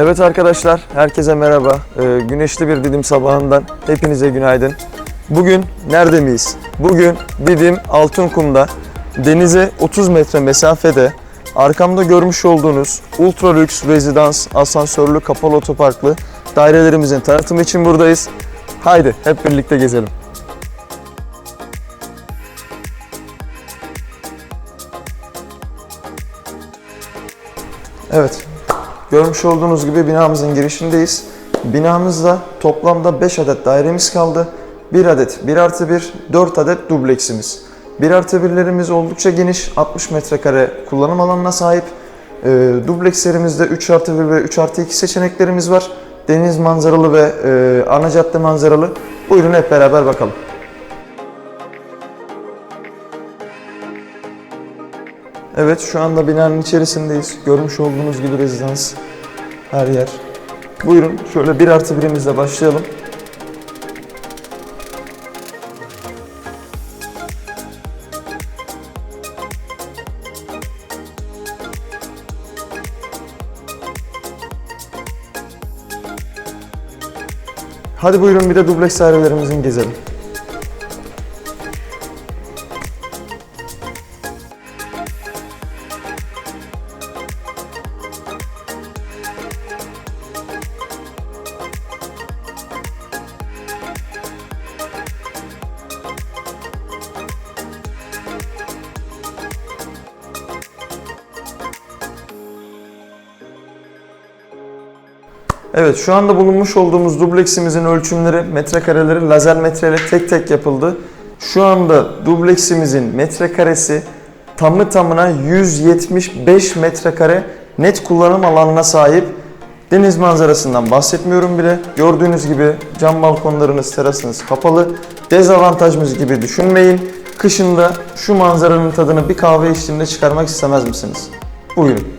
Evet arkadaşlar, herkese merhaba. Ee, güneşli bir Didim sabahından hepinize günaydın. Bugün nerede miyiz? Bugün Didim Altınkum'da denize 30 metre mesafede arkamda görmüş olduğunuz ultra lüks rezidans asansörlü kapalı otoparklı dairelerimizin tanıtımı için buradayız. Haydi hep birlikte gezelim. Evet, Görmüş olduğunuz gibi binamızın girişindeyiz. Binamızda toplamda 5 adet dairemiz kaldı. 1 adet 1 artı 1, 4 adet dubleksimiz. 1 artı 1'lerimiz oldukça geniş, 60 metrekare kullanım alanına sahip. E, dublekslerimizde 3 artı 1 ve 3 artı 2 seçeneklerimiz var. Deniz manzaralı ve e, ana cadde manzaralı. Buyurun hep beraber bakalım. Evet şu anda binanın içerisindeyiz. Görmüş olduğunuz gibi rezidans her yer. Buyurun şöyle bir artı birimizle başlayalım. Hadi buyurun bir de dubleks dairelerimizin gezelim. Evet şu anda bulunmuş olduğumuz dubleksimizin ölçümleri metrekareleri lazer metreyle tek tek yapıldı. Şu anda dubleksimizin metrekaresi tamı tamına 175 metrekare net kullanım alanına sahip. Deniz manzarasından bahsetmiyorum bile. Gördüğünüz gibi cam balkonlarınız, terasınız kapalı. Dezavantajımız gibi düşünmeyin. Kışında şu manzaranın tadını bir kahve içtiğinde çıkarmak istemez misiniz? Buyurun.